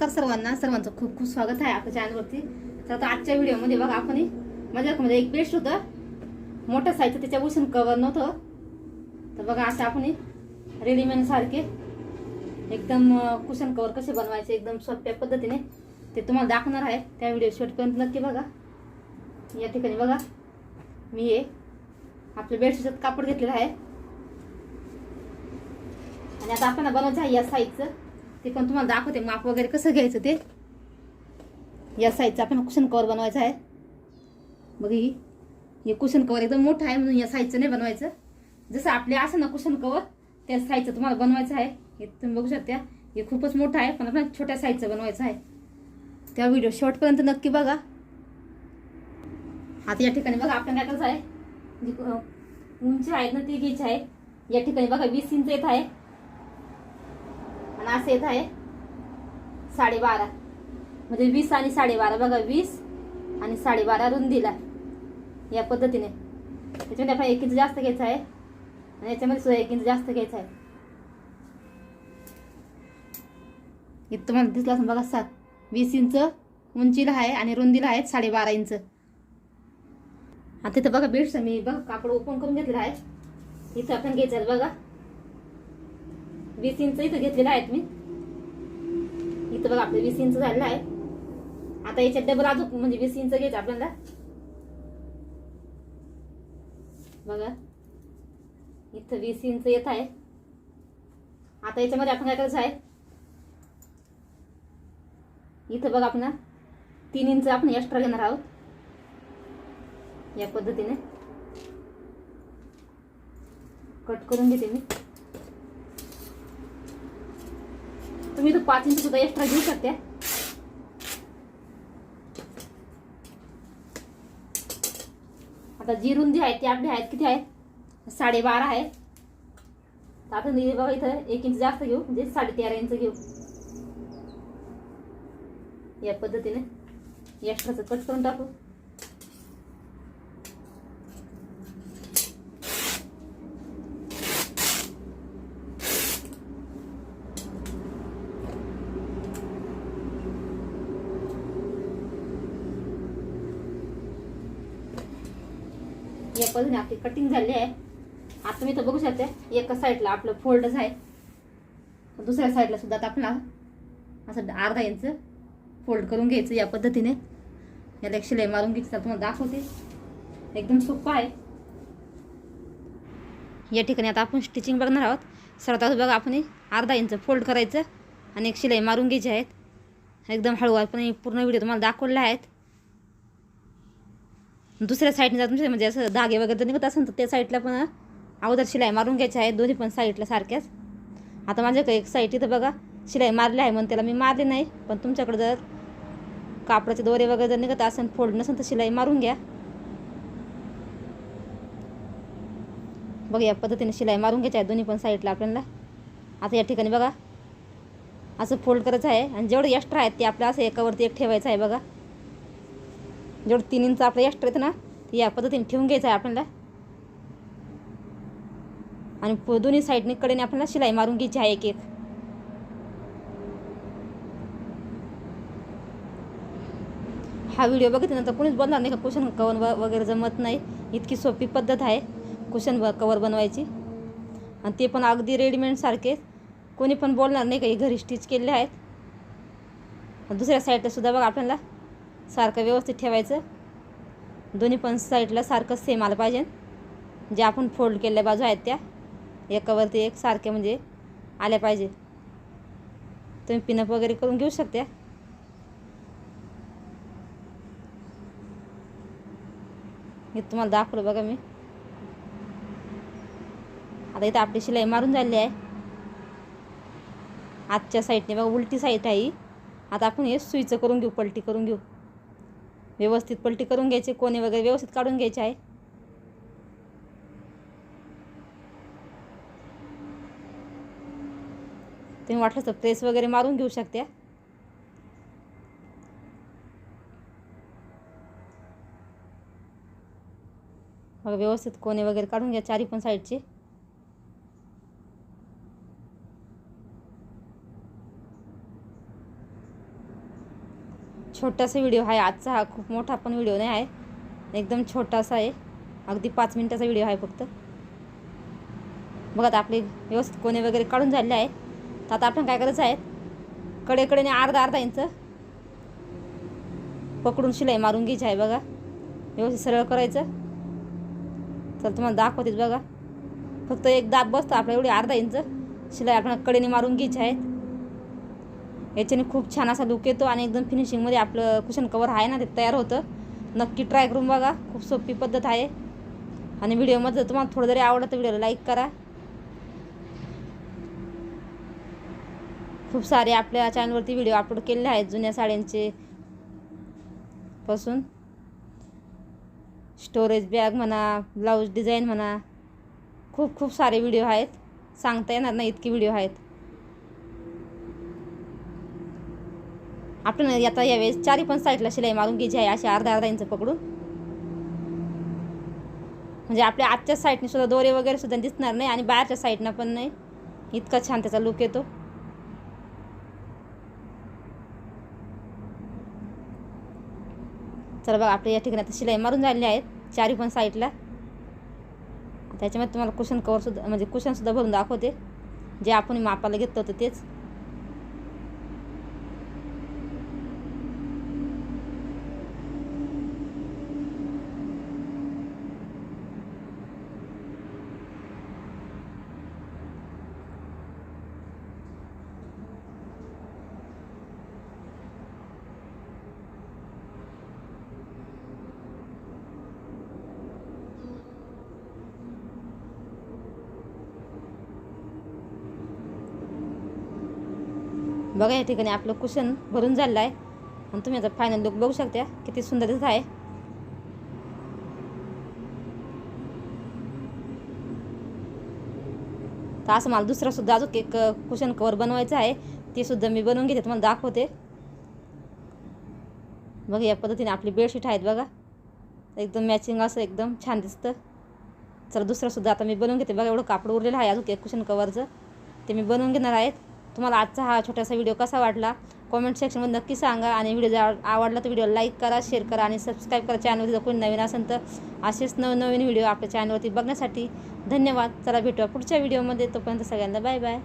नमस्कार सर्वांना. सर्वांचं खूप खूप स्वागत आहे आपल्या चॅनलवरती तर आता आजच्या व्हिडिओमध्ये बघा आपण माझ्याकडे एक बेस्ट होतं. मोठं साईजचं त्याच्या उसून कवर नव्हतं. तर बघा असं आपण रेडीमेड सारखे एकदम कुशन कवर कसे बनवायचे एकदम सोप्या पद्धतीने ते तुम्हाला दाखवणार आहे. त्या व्हिडिओ शेवटपर्यंत नक्की बघा. या ठिकाणी बघा. मी हे आपल्या बेडशीटचं कापड घेतलेलं आहे. आणि आता आपण बनवायचं आहे या साईजचं ते पण तुम्हाला दाखवते माप वगैरे कसं घ्यायचं ते. या साईजचं आपण कुशन कवर बनवायचं आहे. बघ ही. हे कुशन कवर एकदम मोठं आहे म्हणून या साईजचं नाही बनवायचं. जसं आपले असं ना कुशन कवर त्या साईजचं तुम्हाला बनवायचं आहे. हे तुम्ही बघू शकता. हे खूपच मोठं आहे पण आपण छोट्या साईजचं बनवायचं आहे. त्या व्हिडिओ शॉर्टपर्यंत नक्की बघा. आता या ठिकाणी बघा आपण काय आहे? जी उंची आहेत ना ती घ्यायची आहे. या ठिकाणी बघा वीस इंच येत आहे. असं येत आहे. साडेबारा. म्हणजे वीस आणि साडेबारा बघा वीस आणि साडेबारा रुंदीला या पद्धतीने. त्याच्यामध्ये आपण एक इंच जास्त घ्यायचं आहे. आणि याच्यामध्ये सुद्धा एक इंच जास्त घ्यायचं आहे. इथं तुम्हाला दिसला असं बघा सात. वीस इंच उंचीला आहे आणि रुंदीला आहे साडेबारा इंच. आता इथं बघा बेडचं मी बघा कापड ओपन करून घेतलेलं आहे. इथं आपण घ्यायचं आहे बघा. वीस इंच इथं घेतलेलं आहेत मी. इथं बघा आपलं वीस इंच झालेलं आहे. आता याच्यात डबल अजून म्हणजे वीस इंच घ्यायचं आपल्याला. बघा. इथं वीस इंच येत आहे. आता याच्यामध्ये आपण काय करायचं आहे? इथं बघा आपण तीन इंच आपण एक्स्ट्रा घेणार आहोत. या पद्धतीने. कट करून घेते मी. तुम्ही तो पाच इंच सुद्धा एक्स्ट्रा घेऊ शकता. आता जी रुंदी आहे ती आपली आहेत किती आहे साडेबारा आहे तर आपण हे बघा इथं एक इंच जास्त घेऊ म्हणजे साडे तेरा इंच घेऊ. या पद्धतीने एक्स्ट्राचं कट करून टाकू. या पद्धतीने आपली कटिंग झाली आहे. आता मी तर बघू शकते एका साईडला आपलं फोल्डच आहे. दुसऱ्या साईडला सुद्धा आता आपल्याला असं अर्धा इंच फोल्ड करून घ्यायचं या पद्धतीने. याला एक शिलाई मारून घ्यायची तुम्हाला दाखवते. एकदम सोपं आहे. या ठिकाणी आता आपण स्टिचिंग बघणार आहोत. सर्वात बघा आपण अर्धा इंच फोल्ड करायचं आणि एक शिलाई मारून घ्यायची आहेत एकदम हळूवारपणे पूर्ण व्हिडिओ तुम्हाला दाखवलेला आहेत दुसऱ्या साईडने जर तुमच्या म्हणजे असं धागे वगैरे निघत असेल तर त्या साईडला पण अगोदर शिलाई मारून घ्यायची आहे. दोन्ही पण साईडला सारख्याच. आता माझ्याकडे एक साईड इथं बघा. शिलाई मारली आहे म्हणून त्याला मी मारली नाही. पण तुमच्याकडे जर कापडाचे दोरे वगैरे जर निघत असेल फोल्ड नसेल तर शिलाई मारून घ्या. बघा या पद्धतीने शिलाई मारून घ्यायची आहे दोन्ही पण साईडला आपल्याला. आता या ठिकाणी बघा. असं फोल्ड करायचं आहे. आणि जेवढं एक्स्ट्रा आहेत ते आपलं असं एकावरती एक ठेवायचं आहे बघा. जेवढं तीन इंच आपलं एक्स्ट्रा येतं ना ते या पद्धतीने ठेवून घ्यायचं आहे आपल्याला. आणि प- दोन्ही साईडने कडेने आपल्याला शिलाई मारून घ्यायची आहे एक एक. हा व्हिडिओ बघितल्यानंतर कोणीच बोलणार नाही का? कुशन कवर व वगैरे जमत नाही. इतकी सोपी पद्धत आहे कुशन व कवर बनवायची. आणि ते पण अगदी रेडीमेडसारखेच कोणी पण बोलणार नाही का? हे घरी स्टिच केलेले आहेत. दुसऱ्या साईडला सुद्धा बघा आपल्याला. सारखं व्यवस्थित ठेवायचं. दोन्ही पण साईडला सारखं सेम आलं पाहिजे. जे आपण फोल्ड केलेल्या बाजू आहेत त्या एकावरती एक सारख्या म्हणजे आल्या पाहिजे. तुम्ही पिनअप वगैरे करून घेऊ शकता. हे तुम्हाला दाखवलं बघा मी. आता इथं आपली शिलाई मारून झाली आहे. आजच्या साईडने बघा उलटी साईड आहे आता आपण हे सुईचं करून घेऊ पलटी करून घेऊ. व्यवस्थित पलटी करून घ्यायचे कोणे वगैरे व्यवस्थित काढून घ्यायचे आहे. तुम्ही वाटलं तर प्रेस वगैरे मारून घेऊ शकते मग व्यवस्थित कोणे वगैरे काढून घ्या चारी पण साईडचे. छोटासा व्हिडिओ आहे आजचा हा खूप मोठा पण व्हिडिओ नाही आहे. एकदम छोटासा आहे. अगदी पाच मिनटाचा व्हिडिओ आहे फक्त. बघा आता आपले व्यवस्थित कोणे वगैरे काढून झालेले आहे तर आता आपण काय करायचं आहे? कडेकडेने अर्धा अर्धा इंच पकडून शिलाई मारून घ्यायची आहे बघा. व्यवस्थित सरळ करायचं. तर तुम्हाला दाखवतेच बघा. फक्त एक दाब बसतो आपल्या एवढी अर्धा इंच शिलाई आपण कडेने मारून घ्यायची आहेत याच्याने खूप छान असा लुक येतो आणि एकदम फिनिशिंगमध्ये आपलं कुशन कवर आहे ना ते तयार होतं. नक्की ट्राय करून बघा. खूप सोपी पद्धत आहे. आणि व्हिडिओमध्ये जर तुम्हाला थोडं जरी आवडलं तर व्हिडिओला लाईक करा. खूप सारे आपल्या चॅनलवरती व्हिडिओ अपलोड केलेले आहेत जुन्या साड्यांचे. पासून स्टोरेज बॅग म्हणा ब्लाऊज डिझाईन म्हणा. खूप खूप सारे व्हिडिओ आहेत. सांगता येणार नाही इतके व्हिडिओ आहेत. आपण आता यावेळेस चारी पण साईडला शिलाई मारून घ्यायची आहे अशी अर्धा अर्धा इंच पकडून. म्हणजे आपल्या आजच्या साईडने सुद्धा दोरे वगैरे सुद्धा दिसणार नाही आणि बाहेरच्या साईडनं पण नाही. इतका छान त्याचा लुक येतो. चला बघा आपल्या या ठिकाणी आता शिलाई मारून झालेली आहेत चारी पण साईडला त्याच्यामध्ये तुम्हाला कुशन कवरसुद्धा म्हणजे कुशनसुद्धा भरून दाखवते. जे आपण मापाला घेतलं होतं तेच. बघा या ठिकाणी आपलं कुशन भरून झालेलं आहे आणि तुम्ही आता फायनल लुक बघू शकता. किती सुंदर दिसत आहे. तर असं मला दुसरा सुद्धा अजून एक कुशन कवर बनवायचं आहे. ते सुद्धा मी बनवून घेते तुम्हाला दाखवते. बघा या पद्धतीने आपली बेडशीट आहेत बघा. एकदम मॅचिंग असं एकदम छान दिसतं. चला दुसरंसुद्धा आता मी बनवून घेते. बघा एवढं कापड उरलेलं आहे. अजून एक कुशन कवरचं ते मी बनवून घेणार आहेत. तुम्हाला आजचा हा छोटासा व्हिडिओ कसा वाटला? कॉमेंट सेक्शनमध्ये नक्की सांगा. आणि व्हिडिओ जर आवडला तर व्हिडिओ लाईक करा शेअर करा आणि सबस्क्राईब करा. चॅनलवरती जर कोणी नवीन असेल तर असेच नवनवीन व्हिडिओ आपल्या चॅनलवरती बघण्यासाठी धन्यवाद. चला भेटूया पुढच्या व्हिडिओमध्ये तोपर्यंत सगळ्यांना बाय बाय